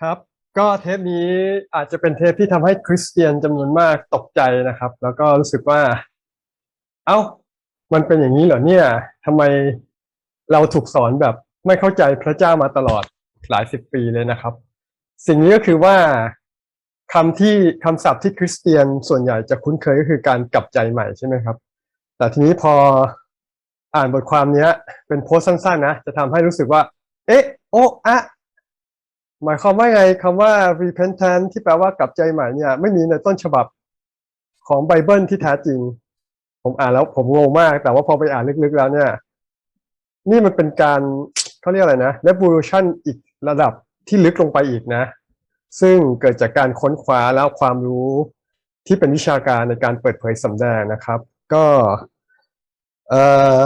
ครับ ก็เทปนี้อาจจะเป็นเทปที่ทำให้คริสเตียนจำนวนมากตกใจนะครับ แล้วก็รู้สึกว่า เอ้า มันเป็นอย่างนี้เหรอเนี่ยทำไมเราถูกสอนแบบไม่เข้าใจพระเจ้ามาตลอดหลายสิบปีเลยนะครับ สิ่งนี้ก็คือว่าคำที่คำศัพท์ที่คริสเตียนส่วนใหญ่จะคุ้นเคยก็คือการกลับใจใหม่ใช่ไหมครับ แต่ทีนี้พออ่านบทความนี้เป็นโพสต์สั้นๆนะ จะทำให้รู้สึกว่า เอ๊ะ โอะอะ หมายความว่าไงคำว่า repentant ที่แปลว่ากลับใจใหม่เนี่ย ไม่มีในต้นฉบับของไบเบิลที่แท้จริง ผมอ่านแล้วผมงงมาก แต่ว่าพอไปอ่านลึกๆแล้วเนี่ย นี่มันเป็นการเขาเรียกอะไรนะ revolution อีกระดับที่ลึกลงไปอีกนะ ซึ่งเกิดจากการค้นคว้าแล้วความรู้ที่เป็นวิชาการในการเปิดเผยสำแดงนะครับ ก็ เอ่อ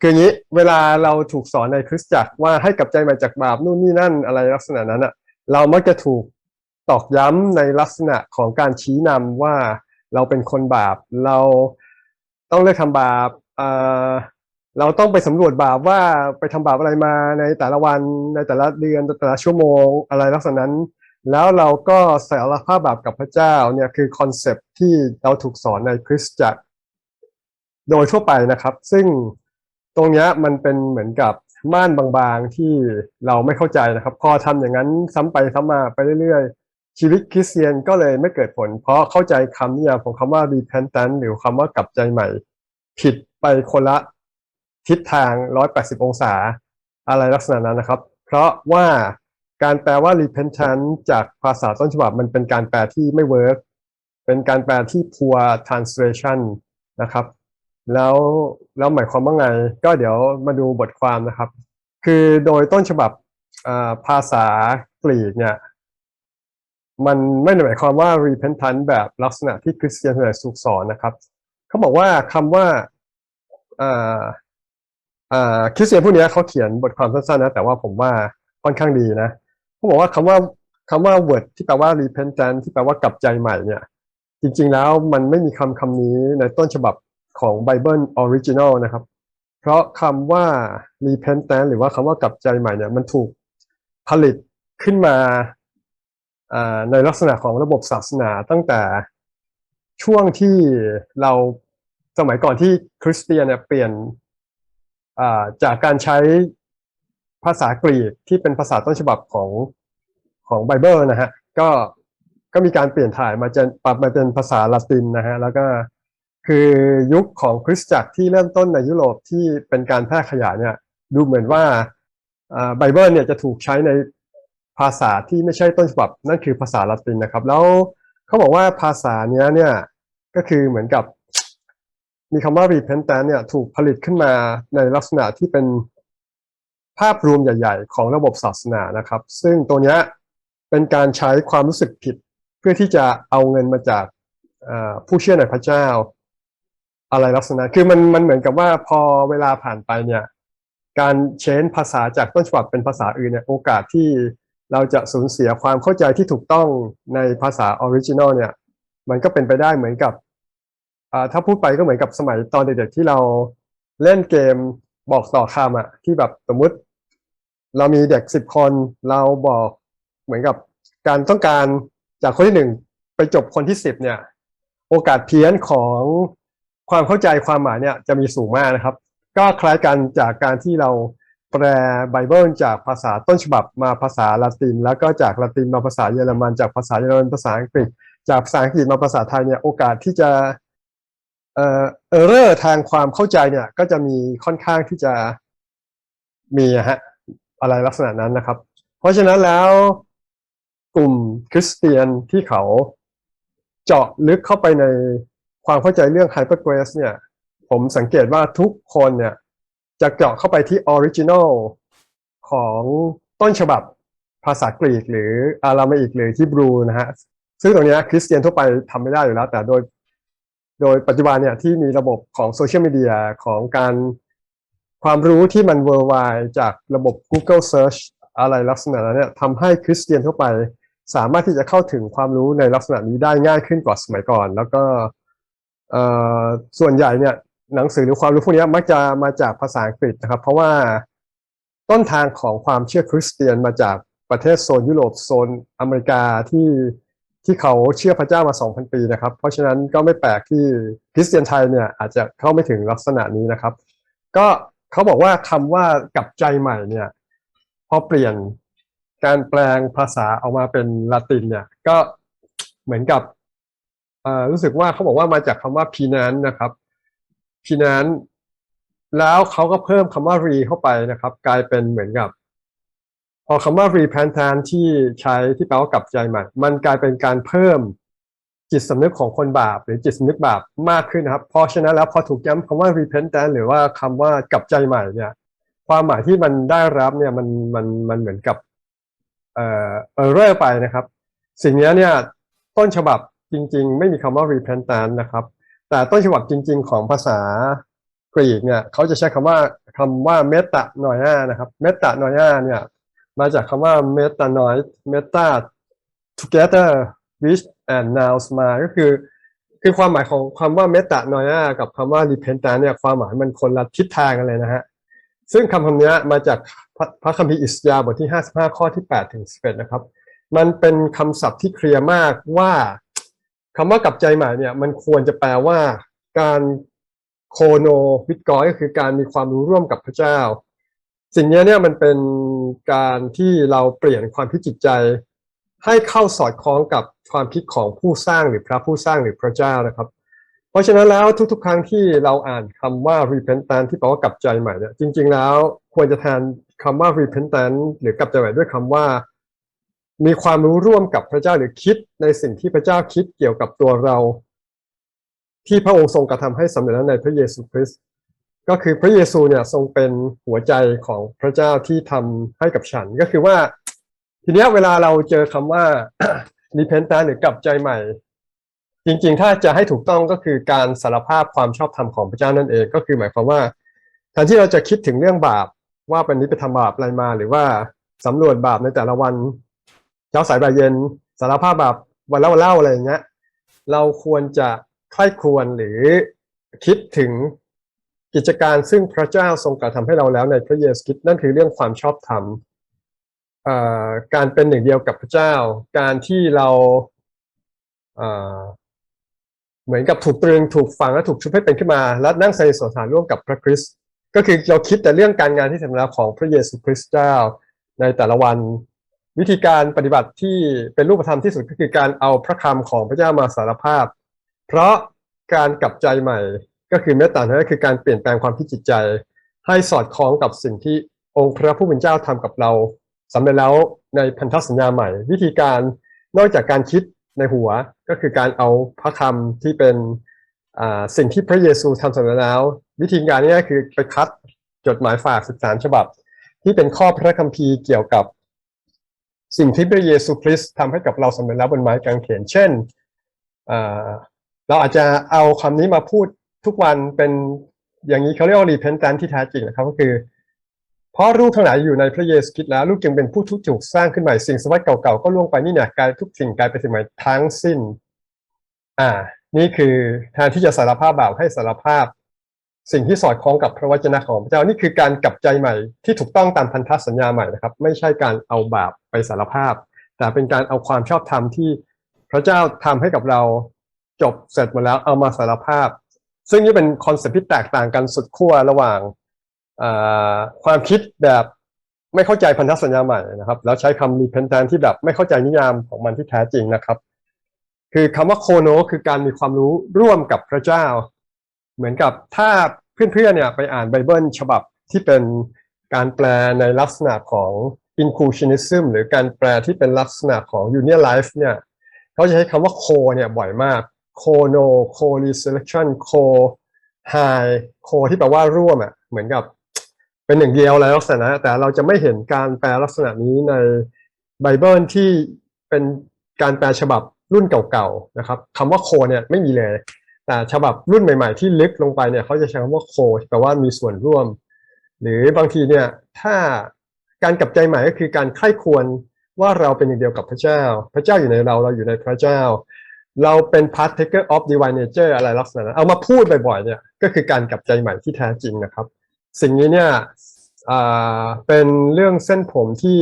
คืออย่างนี้เวลาเราถูกสอนในคริสตจักรว่าให้กลับใจใหม่จากบาปนู่นนี่นั่นอะไรลักษณะนั้นอะเรามักจะถูกตอกย้ำในลักษณะของการชี้นำว่าเราเป็นคนบาป เราต้องเลิกทำบาปเอ่อเราต้องไปสำรวจบาปว่าไปทำบาปอะไรมาในแต่ละวันในแต่ละเดือนแต่ละชั่วโมงอะไรลักษณะนั้น แล้วเราก็สารภาพบาปกับพระเจ้าเนี่ยคือคอนเซปที่เราถูกสอนในคริสตจักร โดยทั่วไปนะครับ ซึ่งตรงนี้มันเป็นเหมือนกับม่านบางๆที่เราไม่เข้าใจนะครับ พอทำอย่างนั้นซ้ำไปซ้ำมาไปเรื่อยๆ ชีวิตคริสเตียนก็เลยไม่เกิดผล เพราะเข้าใจคำนิยามของคำว่า repentance หรือคำว่ากลับใจใหม่ ผิดไปคนละทิศทาง 180 องศา อะไรลักษณะนั้นนะครับ เพราะว่าการแปลว่า repentance จากภาษาต้นฉบับมันเป็นการแปลที่ไม่เวิร์กเป็นการแปลที่ poor translation นะครับ แล้วแล้วหมายความว่าไง ก็เดี๋ยวมาดูบทความนะครับ คือโดยต้นฉบับภาษากรีกเนี่ยมันไม่ได้หมายความว่า repentance แบบลักษณะที่คริสเตียนส่วนใหญ่ถูกสอนนะครับเขาบอกว่าคำว่าอ่าคริสเตียนผู้นี้เขาเขียนบทความสั้นๆนะ แต่ว่าผมว่าค่อนข้างดีนะเขาบอกว่าคำว่าคำว่า word ที่แปลว่า repentance ที่แปลว่ากลับใจใหม่เนี่ย จริง ๆ แล้วมันไม่มีคำคำนี้ในต้นฉบับ ของไบเบิลออริจินอลนะครับ เพราะคำว่า repentance หรือว่าคำว่ากลับใจใหม่เนี่ยมันถูกผลิตขึ้นมาในลักษณะของระบบศาสนาตั้งแต่ช่วงที่เราสมัยก่อนที่คริสเตียนเนี่ยเปลี่ยนจากการใช้ภาษากรีกที่เป็นภาษาต้นฉบับของของไบเบิลนะฮะก็ก็มีการเปลี่ยนถ่ายมาจะปรับมาเป็นภาษาละตินนะฮะแล้วก็ คือยุคของคริสตจักรที่เริ่มต้นในยุโรปที่เป็นการแพร่ขยายเนี่ยดูเหมือนว่าไบเบิลเนี่ยจะถูกใช้ในภาษาที่ไม่ใช่ต้นฉบับ นั่นคือภาษาละตินนะครับ แล้วเขาบอกว่าภาษาเนี้ยเนี่ยก็คือเหมือนกับมีคำว่า repentance เนี่ยถูกผลิตขึ้นมาในลักษณะที่เป็นภาพรวมใหญ่ ๆ ของระบบศาสนานะครับ ซึ่งตัวเนี้ยเป็นการใช้ความรู้สึกผิด เพื่อที่จะเอาเงินมาจากผู้เชื่อในพระเจ้า อะไรลักษณะ คือมันมันเหมือนกับว่าพอเวลาผ่านไปเนี่ย การเชนภาษาจากต้นฉบับเป็นภาษาอื่นเนี่ย โอกาสที่เราจะสูญเสียความเข้าใจที่ถูกต้องในภาษาออริจินอลเนี่ย มันก็เป็นไปได้เหมือนกับอ่าถ้าพูดไปก็เหมือนกับสมัยตอนเด็กๆที่เราเล่นเกมบอกต่อคำอะที่แบบสมมติ เรามีเด็กสิบคนเราบอกเหมือนกับการต้องการจากคนที่หนึ่งไปจบคนที่สิบเนี่ย โอกาสเพี้ยนของ ความเข้าใจความหมายเนี่ยจะมีสูงมากนะครับ ก็คล้ายกันจากการที่เราแปลไบเบิลจากภาษาต้นฉบับมาภาษาละติน แล้วก็จากละตินมาภาษาเยอรมัน จากภาษาเยอรมันภาษาอังกฤษ จากภาษาอังกฤษมาภาษาไทยเนี่ยโอกาสที่จะเอ่อเออร์เรอร์ทางความเข้าใจเนี่ยก็จะมีค่อนข้างที่จะมีอะฮะอะไรลักษณะนั้นนะครับ เพราะฉะนั้นแล้วกลุ่มคริสเตียนที่เขาเจาะลึกเข้าไปใน ความเข้าใจเรื่อง hypergrace เนี่ย ผมสังเกตว่าทุกคนเนี่ย จะเจาะเข้าไปที่ออริจินอลของต้นฉบับภาษากรีกหรืออารามอิกหรือฮิบรูนะฮะ ซึ่งตรงนี้คริสเตียนทั่วไปทำไม่ได้อยู่แล้ว แต่โดย โดยปัจจุบันเนี่ยที่มีระบบของโซเชียลมีเดียของการความรู้ที่มัน worldwide จากระบบ Google Search อะไรลักษณะนั้นเนี่ยทำให้คริสเตียนทั่วไป สามารถที่จะเข้าถึงความรู้ในลักษณะนี้ได้ง่ายขึ้นกว่าสมัยก่อน แล้วก็ ส่วนใหญ่เนี่ยหนังสือหรือความรู้พวกนี้มักจะมาจากภาษาอังกฤษนะครับ เพราะว่าต้นทางของความเชื่อคริสเตียนมาจากประเทศโซนยุโรปโซนอเมริกาที่ที่เขาเชื่อพระเจ้ามา 2,000 ปีนะครับ เพราะฉะนั้นก็ไม่แปลกที่คริสเตียนไทยเนี่ยอาจจะเข้าไม่ถึงลักษณะนี้นะครับ ก็เขาบอกว่าคำว่ากลับใจใหม่เนี่ยพอเปลี่ยนการแปลงภาษาออกมาเป็นละตินเนี่ยก็เหมือนกับ รู้สึกว่าเขาบอกว่ามาจากคำว่าพีนันนะครับพีนันแล้วเขาก็เพิ่มคำว่า re เข้าไปนะครับ กลายเป็นเหมือนกับ พอคำว่า repentance ที่ใช้ที่แปลว่ากลับใจใหม่ มันกลายเป็นการเพิ่มจิตสำนึกของคนบาป หรือจิตสำนึกบาปมากขึ้นนะครับเพราะฉะนั้นแล้วพอถูกย้ำคำว่า repentance หรือว่าคำว่ากลับใจใหม่เนี่ย ความหมายที่มันได้รับเนี่ยมันมันมันเหมือนกับเอ่อเออร์ไปนะครับ สิ่งนี้เนี่ยต้นฉบับ จริง ๆ ไม่มีคำว่า repentance นะครับ แต่ต้นฉบับจริง ๆ ของภาษากรีกเนี่ยเขาจะใช้คำว่าคำว่าเมตานอยานะครับเมตานอยาเนี่ยมาจากคำว่า metanoid meta together with and nouns มาก็คือ คือความหมายของคำว่า metanoia กับคำว่า repentance เนี่ยความหมายมันคนละทิศทางกันเลยนะฮะซึ่งคำคำนี้มาจากพระพระคัมภีร์อิสยาห์บทที่ 55 ข้อที่ 8 ถึง 11 นะครับ มันเป็นคำศัพท์ที่เคลียร์มากว่า คำว่ากลับใจใหม่เนี่ยมันควรจะแปลว่าการโคโนวิตกอยก็คือการมีความรู้ร่วมกับพระเจ้า สิ่งนี้เนี่ยมันเป็นการที่เราเปลี่ยนความคิดจิตใจ ให้เข้าสอดคล้องกับความคิดของผู้สร้างหรือพระผู้สร้างหรือพระเจ้านะครับ เพราะฉะนั้นแล้วทุกๆ ครั้งที่เราอ่านคำว่า repentance ที่แปลว่ากลับใจใหม่เนี่ยจริง ๆ แล้วควรจะแทนคำว่า repentance หรือกลับใจใหม่ด้วยคำว่า มีความรู้ร่วมกับพระเจ้าหรือคิดในสิ่งที่พระเจ้าคิดเกี่ยวกับตัวเรา ที่พระองค์ทรงกระทำให้สำเร็จในพระเยซูคริสต์ก็คือพระเยซูเนี่ยทรงเป็นหัวใจของพระเจ้าที่ทำให้กับฉัน ก็คือว่า ทีเนี้ยเวลาเราเจอคำว่า repentance หรือกลับใจใหม่ จริง ๆ ถ้าจะให้ถูกต้องก็คือการสารภาพความชอบธรรมของพระเจ้านั่นเอง ก็คือหมายความว่าแทนที่เราจะคิดถึงเรื่องบาปว่าเป็นนี้ไปทำบาปอะไรมาหรือว่าสำรวจบาปในแต่ละวัน เช้าสายบ่ายเย็นสารภาพแบาปวันเล่าวันเล่าอะไรอย่างเงี้ยเราควรจะใคร่ครวญหรือคิดถึงกิจการซึ่งพระเจ้าทรงกระทำให้เราแล้วในพระเยซูคริสต์นั่นคือเรื่องความชอบธรรมการเป็นหนึ่งเดียวกับพระเจ้า การที่เราเหมือนกับถูกตรึงถูกฝังและถูกชุบให้เป็นขึ้นมา และนั่งใส่สถานร่วมกับพระคริสต์ก็คือเราคิดแต่เรื่องการงานที่สำเร็จของพระเยซูคริสต์เจ้าในแต่ละวัน วิธีการปฏิบัติที่เป็นรูปธรรมที่สุดก็คือการเอาพระคำของพระเจ้ามาสารภาพ เพราะการกลับใจใหม่ก็คือเมตตานั่นก็คือการเปลี่ยนแปลงความคิดจิตใจ ให้สอดคล้องกับสิ่งที่องค์พระผู้เป็นเจ้าทำกับเราสำเร็จแล้วในพันธสัญญาใหม่ วิธีการนอกจากการคิดในหัวก็คือการเอาพระคำที่เป็นสิ่งที่พระเยซูทำสำเร็จแล้ว วิธีการนี้คือไปคัดจดหมายฝาก 13 ฉบับ ที่เป็นข้อพระคัมภีร์เกี่ยวกับ สิ่งที่พระเยซูคริสต์ทำให้กับเราสำเร็จแล้วบนไม้กางเขนเช่นเราอาจจะเอาคำนี้มาพูดทุกวันเป็นอย่างนี้เขาเรียกว่า repentance ที่แท้จริงนะครับก็คือ เพราะลูกทั้งหลายอยู่ในพระเยซูคริสต์แล้วลูกจึงเป็นผู้ทุกถูกสร้างขึ้นใหม่สิ่งสมัยเก่าๆก็ล่วงไปนี่เนี่ยกลายทุกสิ่งกลายเป็นสิ่งใหม่ทั้งสิ้น อ่า นี่คือแทนที่จะสารภาพบาปให้สารภาพ สิ่งที่สอดคล้องกับพระวจนะของพระเจ้านี่คือการกลับใจใหม่ที่ถูกต้องตามพันธสัญญาใหม่นะครับ ไม่ใช่การเอาบาปไปสารภาพ แต่เป็นการเอาความชอบธรรมที่พระเจ้าทำให้กับเราจบเสร็จหมดแล้วเอามาสารภาพ ซึ่งนี่เป็นคอนเซ็ปต์ที่แตกต่างกันสุดขั้วระหว่างความคิดแบบไม่เข้าใจพันธสัญญาใหม่นะครับ แล้วใช้คำรีเพนแทนที่แบบไม่เข้าใจนิยามของมันที่แท้จริงนะครับ คือคำว่าโคโนคือการมีความรู้ร่วมกับพระเจ้า เหมือนกับถ้าเพื่อนๆเนี่ยไปอ่านไบเบิลฉบับที่เป็นการแปลในลักษณะของ inclusionism หรือการแปลที่เป็นลักษณะของ union life เนี่ยเขาจะใช้คำว่าโคเนี่ยบ่อยมากโคโนโค reselection โค high โคที่แปลว่าร่วมอะเหมือนกับเป็นหนึ่งเดียวอะไรลักษณะ แต่เราจะไม่เห็นการแปลลักษณะนี้ในไบเบิลที่เป็นการแปลฉบับรุ่นเก่าๆนะครับคำว่าโคเนี่ยไม่มีเลย แต่ฉบับรุ่นใหม่ ๆ ที่ลึกลงไปเนี่ยเขาจะใช้คำว่าโคแปลว่ามีส่วนร่วม หรือบางทีเนี่ยถ้าการกลับใจใหม่ก็คือการไข้ควรว่าเราเป็นอย่างเดียวกับพระเจ้า พระเจ้าอยู่ในเราเราอยู่ในพระเจ้า เราเป็น partaker of divine nature อะไรลักษณะนั้นเอามาพูดบ่อยๆเนี่ยก็คือการกลับใจใหม่ที่แท้จริงนะครับ สิ่งนี้เนี่ยเป็นเรื่องเส้นผมที่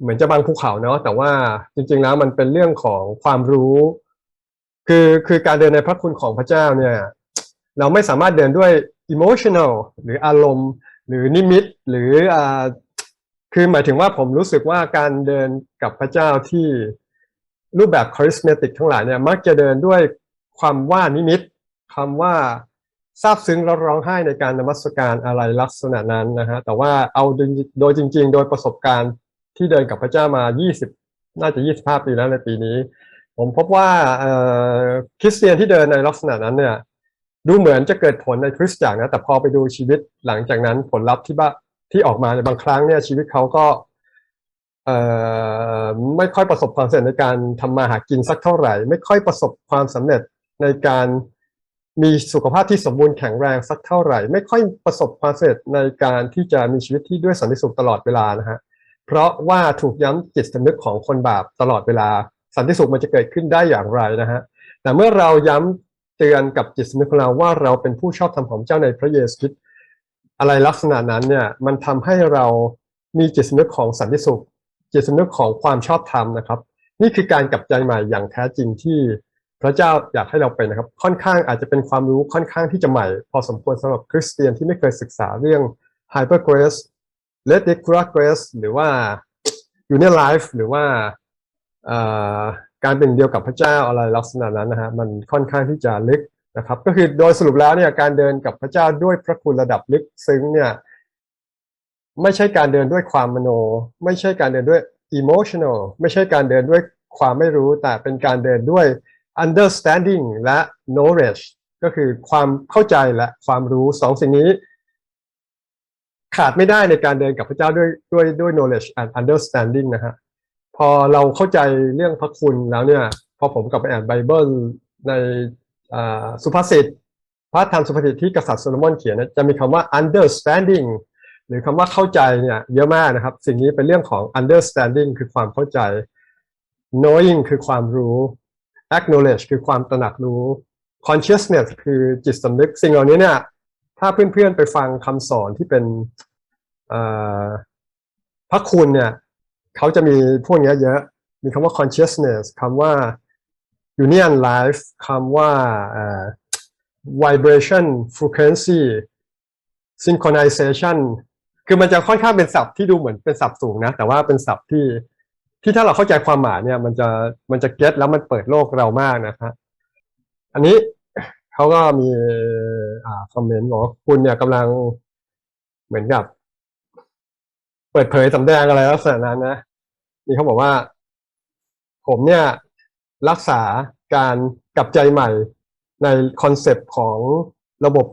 เหมือนจะบางภูเขาเนาะแต่ว่าจริงๆแล้วมันเป็นเรื่องของความรู้ คือคือการเดินในพระคุณของพระเจ้าเนี่ย เราไม่สามารถเดินด้วย emotional หรืออารมณ์ หรือนิมิต หรืออ่าคือหมายถึงว่าผมรู้สึกว่าการเดินกับพระเจ้าที่รูปแบบ charismatic ทั้งหลายเนี่ยมักจะเดินด้วยความว่านิมิตคำว่าซาบซึ้งแล้วร้องไห้ในการนมัสการอะไรลักษณะนั้นนะฮะแต่ว่าเอาโดยจริง ๆ โดยประสบการณ์ที่เดินกับพระเจ้ามา 20 น่าจะ 25 ปีแล้วในปีนี้ ผมพบว่าคริสเตียนที่เดินในลักษณะนั้นเนี่ยดูเหมือนจะเกิดผลในคริสตจักรนะแต่พอไปดูชีวิตหลังจากนั้นผลลัพธ์ที่บ้าที่ออกมาในบางครั้งเนี่ยชีวิตเขาก็ไม่ค่อยประสบความสำเร็จในการทำมาหากินสักเท่าไหร่ ไม่ค่อยประสบความสำเร็จในการมีสุขภาพที่สมบูรณ์แข็งแรงสักเท่าไหร่ ไม่ค่อยประสบความสำเร็จในการที่จะมีชีวิตที่ด้วยสันติสุขตลอดเวลานะฮะเพราะว่าถูกย้ำจิตสำนึกของคนบาปตลอดเวลา สันติสุขมันจะเกิดขึ้นได้อย่างไรนะฮะแต่เมื่อเราย้ำเตือนกับจิตสำนึกของเราว่าเราเป็นผู้ชอบธรรมของเจ้าในพระเยซูคริสต์อะไรลักษณะนั้นเนี่ยมันทำให้เรามีจิตสำนึกของสันติสุข จิตสำนึกของความชอบธรรมนะครับ นี่คือการกลับใจใหม่อย่างแท้จริงที่พระเจ้าอยากให้เราเป็นนะครับ ค่อนข้างอาจจะเป็นความรู้ค่อนข้างที่จะใหม่ พอสมควรสำหรับคริสเตียนที่ไม่เคยศึกษาเรื่อง hyper grace let it grace หรือว่า union life หรือว่า การเป็นเดียวกับพระเจ้าอะไรลักษณะนั้นนะฮะมันค่อนข้างที่จะลึกนะครับ ก็คือโดยสรุปแล้วเนี่ยการเดินกับพระเจ้าด้วยพระคุณระดับลึกซึ้งเนี่ยไม่ใช่การเดินด้วยความมโน ไม่ใช่การเดินด้วย emotional ไม่ใช่การเดินด้วยความไม่รู้แต่เป็นการเดินด้วย understanding และ knowledge ก็คือความเข้าใจและความรู้สองสิ่งนี้ ขาดไม่ได้ในการเดินกับพระเจ้าด้วยด้วยด้วย knowledge and understanding นะฮะ พอเราเข้าใจเรื่องพระคุณแล้วเนี่ย พอผมกลับไปอ่านไบเบิลในสุภาษิตพระธรรมสุภาษิตที่กษัตริย์โซโลมอนเขียนจะมีคำว่า understanding หรือคำว่าเข้าใจเนี่ยเยอะมากนะครับ สิ่งนี้เป็นเรื่องของ understanding คือความเข้าใจ knowing คือความรู้ acknowledge คือความตระหนักรู้ consciousness คือจิตสำนึก สิ่งเหล่านี้เนี่ยถ้าเพื่อนๆไปฟังคำสอนที่เป็นพระคุณเนี่ย เขาจะมีพวกนี้เยอะ มีคำว่า consciousness คำว่า union life คำว่า vibration frequency synchronization คือมันจะค่อนข้างเป็นศัพท์ที่ดูเหมือนเป็นศัพท์สูงนะ แต่ว่าเป็นศัพท์ที่ที่ถ้าเราเข้าใจความหมายเนี่ย มันจะมันจะเก็ตแล้วมันเปิดโลกเรามากนะครับอันนี้เขาก็มีอ่าคอมเมนต์บอกว่าคุณเนี่ยกำลังเหมือนกับ เปิดเผยสำแดงอะไรลักษณะนั้นนะนี่เขาบอกว่า ผมเนี่ย รักษาการกลับใจใหม่ในคอนเซปต์ของระบบ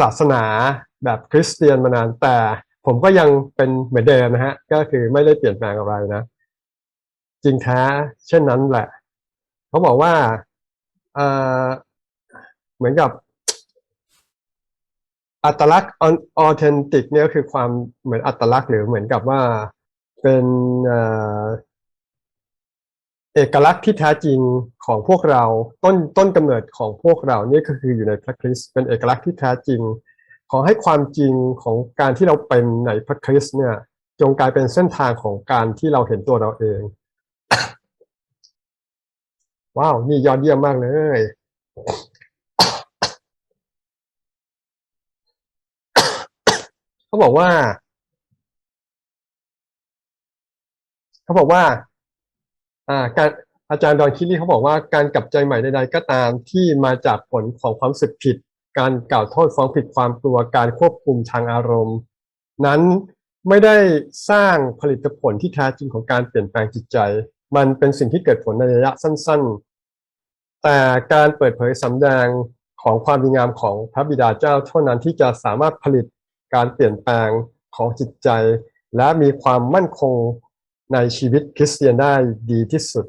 ศาสนาแบบคริสเตียนมานาน แต่ผมก็ยังเป็นเหมือนเดิมนะฮะ ก็คือไม่ได้เปลี่ยนแปลงอะไรนะ จริงแท้เช่นนั้นแหละ เขาบอกว่าเเหมือนกับ อัตลักษณ์ออเทนติกเนี่ยก็คือความเหมือนอัตลักษณ์หรือเหมือนกับว่าเป็นเอกลักษณ์ที่แท้จริงของพวกเราต้นต้นกำเนิดของพวกเรานี่ก็คืออยู่ในพระคริสต์เป็นเอกลักษณ์ที่แท้จริง ขอให้ความจริงของการที่เราเป็นในพระคริสต์เนี่ย จงกลายเป็นเส้นทางของการที่เราเห็นตัวเราเอง ว้าว นี่ยอดเยี่ยมมากเลย เขาบอกว่า เขาบอกว่า อ่า การอาจารย์ดอนคิลี่เขาบอกว่าการกลับใจใหม่ใดๆก็ตามที่มาจากผลของความสึกผิด การกล่าวโทษฟ้องผิดความกลัวการควบคุมทางอารมณ์ นั้นไม่ได้สร้างผลิตผลที่แท้จริงของการเปลี่ยนแปลงจิตใจ มันเป็นสิ่งที่เกิดผลในระยะสั้น ๆ แต่การเปิดเผยสำแดงของความดีงามของพระบิดาเจ้าเท่านั้นที่จะสามารถผลิต การเปลี่ยนแปลงของจิตใจ และมีความมั่นคงในชีวิตคริสเตียนได้ดีที่สุด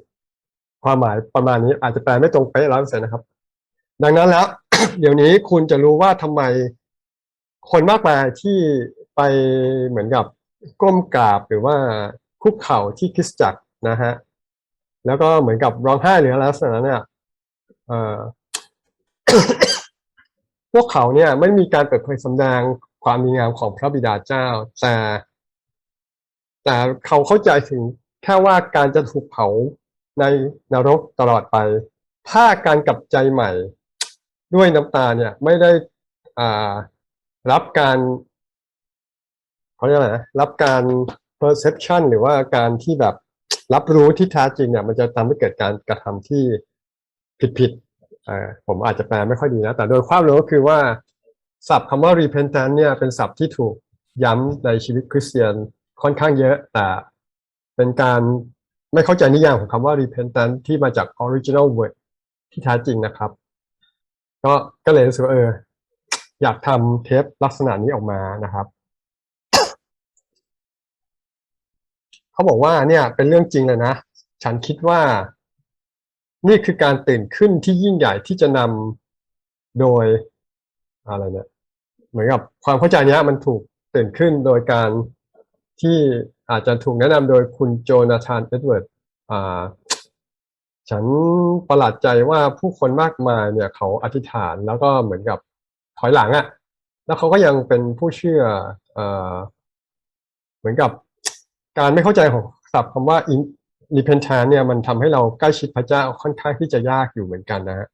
ความหมายประมาณนี้อาจจะแปลไม่ตรงเป๊ะร้อยเปอร์เซ็นต์นะครับ ดังนั้นแล้ว เดี๋ยวนี้คุณจะรู้ว่าทำไมคนมากมายที่ไปเหมือนกับก้มกราบหรือว่าคุกเข่าที่คริสตจักรนะฮะแล้วก็เหมือนกับร้องไห้หรืออะไรลักษณะนั้นเนี่ยพวกเขาเนี่ยไม่มีการเปิดเผยสำแดง ความดีงามของพระบิดาเจ้า แต่แต่เขาเข้าใจถึงแค่ว่าการจะถูกเผาในนรกตลอดไป ถ้าการกลับใจใหม่ด้วยน้ำตาเนี่ยไม่ได้อ่ารับการเขาเรียกอะไรนะรับการ perception หรือว่าการที่แบบรับรู้ที่แท้จริงเนี่ย มันจะทำให้เกิดการกระทำที่ผิดๆผมอาจจะแปลไม่ค่อยดีนะ แต่โดยความรู้ก็คือว่า ศัพท์คำว่า repentance เนี่ยเป็นศัพท์ที่ถูกย้ำในชีวิตคริสเตียนค่อนข้างเยอะ แต่เป็นการไม่เข้าใจนิยามของคำว่า repentance ที่มาจาก original word ที่แท้จริงนะครับ ก็ก็เลยรู้สึกเออ อยากทำเทปลักษณะนี้ออกมานะครับเขาบอกว่าเนี่ยเป็นเรื่องจริงเลยนะ ฉันคิดว่า นี่คือการตื่นขึ้นที่ยิ่งใหญ่ที่จะนำโดย อะไรเนี่ยเหมือนกับความเข้าใจเนี้ยมันถูกตื่นขึ้นโดยการที่อาจจะถูกแนะนำโดยคุณโจนาธานเอ็ดเวิร์ดอ่าฉันประหลาดใจว่าผู้คนมากมายเนี่ยเขาอธิษฐานแล้วก็เหมือนกับถอยหลังอะ่ะ แล้วเขาก็ยังเป็นผู้เชื่อเอ่อเหมือนกับการไม่เข้าใจของศัพท์คำว่า in- repentance เนี่ยมันทำให้เราใกล้ชิดพระเจ้าค่อนข้างที่จะยากอยู่เหมือนกันนะฮะ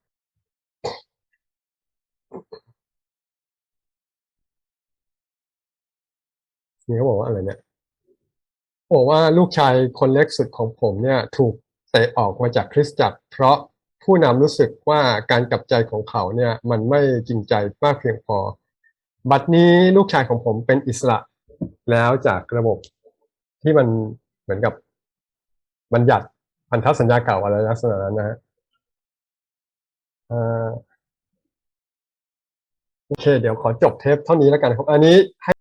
นี่เขาบอกว่าอะไรเนี่ยบอกว่าลูกชายคนเล็กสุดของผมเนี่ย ถูกเตะออกมาจากคริสตจักร เพราะผู้นำรู้สึกว่าการกลับใจของเขาเนี่ย มันไม่จริงใจมากเพียงพอ บัดนี้ลูกชายของผมเป็นอิสระแล้วจากระบบที่มันเหมือนกับบัญญัติพันธสัญญาเก่าอะไรลักษณะนั้นนะฮะโอเค เดี๋ยวขอจบเทปเท่านี้แล้วกันครับ อันนี้ให้